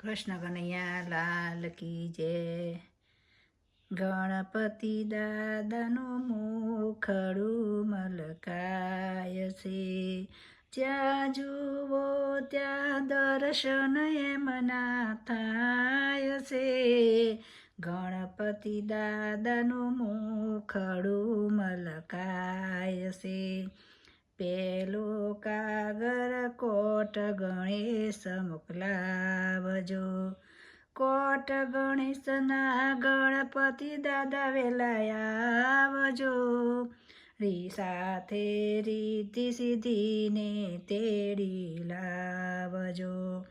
કૃષ્ણ કનૈયા લાલ કી જય. ગણપતિ દાદાનું મુખડું મલકાય છે. જ્યાં જુઓ ત્યાં દર્શન એમના થાય છે. ગણપતિ દાદાનું મુખડું મલકાય છે. પેલો કાગર કોટ ગણેશ મોકલાવજો. કોટ ગણેશના ગણપતિ દાદા વેલા આવજો. રી સાથે રીતિ સીધીને તેડી લાવજો.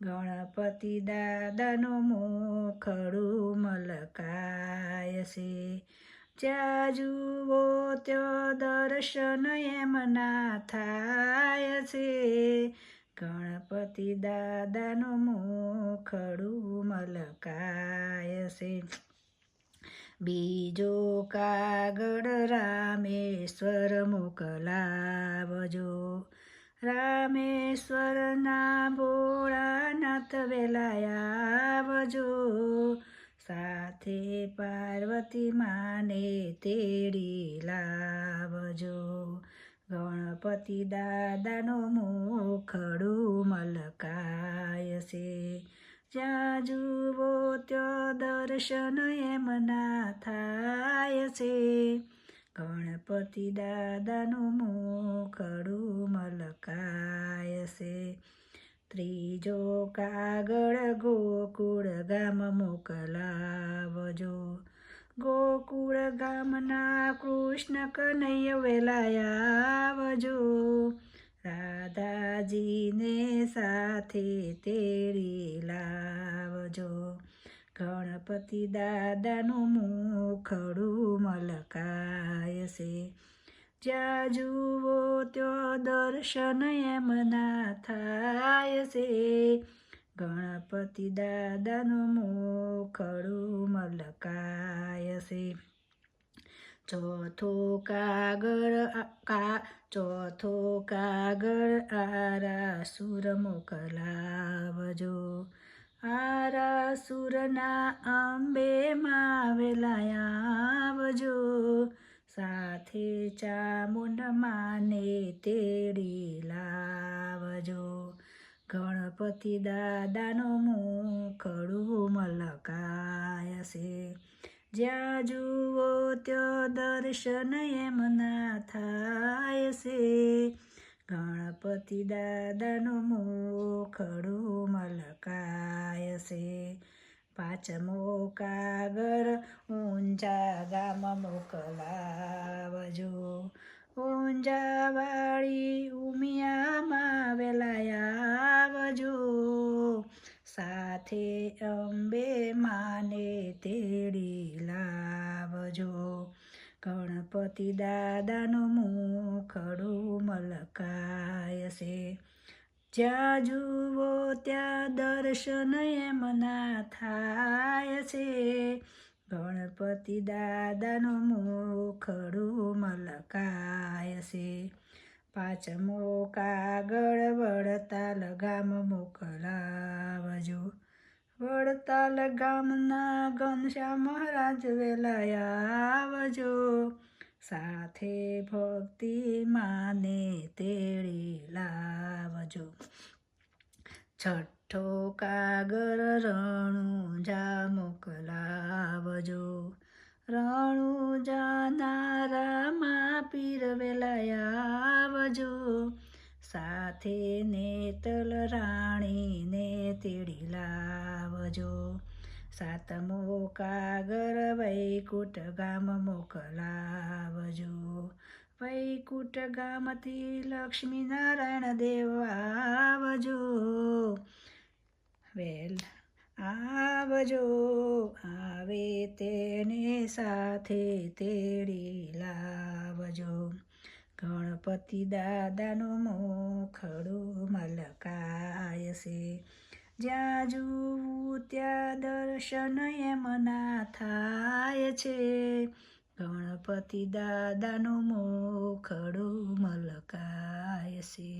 ગણપતિ દાદાનું મુખડું મલકાય છે જ્યાં જુઓ ત્યાં દર્શન એમના થાય છે. ગણપતિ દાદાનું મુખડું મલકાય છે. બીજો કાગળ રામેશ્વર મોકલાવજો રામેશ્વરના ભોળાનાથ વેલાયાવજો સાથે પાર્વતી માને તેડી લાવજો. ગણપતિ દાદાનો મોખડું મલકાય છે જ્યાં જુઓ ત્યાં દર્શન એમના થાય છે ગણપતિ દાદાનું મોખડું મલકાય ત્રીજો કાગળ ગોકુળ ગામ મોકલાવજો. ગોકુળ ગામના કૃષ્ણ કનૈય વેલાયાવજો. રાધાજીને સાથે તેરી લાવજો. ગણપતિ દાદાનું મુખડું મલકાય છે જ્યાં જુઓ દર્શન એમના થાય છે ગણપતિ દાદાનું મોખડું મલકાય છે ચોથો કાગળ કા, ચોથો કાગળ આરા સુર મોકલાવજો. આરા સુરના અંબે માં વેલાયાવજો સાથે ચામુંડ માને તેડી લાવજો. ગણપતિ દાદાનો મુખડું મલકાય છે જ્યાં જુઓ ત્યાં દર્શન એમના થાય છે ગણપતિ દાદાનું મુખડું મલકાય છે પાંચમો કાગર ઊંઝા ગામ મોકલાવજો ઊંઝાવાળી ઉમિયામાં વેલાયાવજો સાથે અંબે માને તેડી લાવજો ગણપતિ દાદાનું મુખડું મલકાય છે જ્યાં જુઓ ત્યાં દર્શન એમના થાય છે. ગણપતિ દાદાનું મુખડું મલકાય છે. પાંચમો કાગળ વડતાલ ગામ મોકલાવજો. વડતાલ ગામના ઘનશ્યામ મહારાજ વેલાયાવજો સાથે ભક્તિ માને તેડી લાવજો. છઠ્ઠો કાગર રણું જા મોકલાવજો રણુજા નારામાં પીર વેલાયાવજો સાથે નેતલ રાણીને તેડી લાવજો. સાતમો કાગર વૈકુટ ગામ મોકલાવજો વૈકુટ ગામથી લક્ષ્મીનારાયણ દેવ આવજો વેલ આવજો આવે તેને સાથે તેડી લાવજો ગણપતિ દાદાનું મોખડું મલકાય છે જ્યાં જુવું ત્યાં દર્શન એમના થાય છે. ગણપતિ દાદાનું મોખડું મલકાય છે.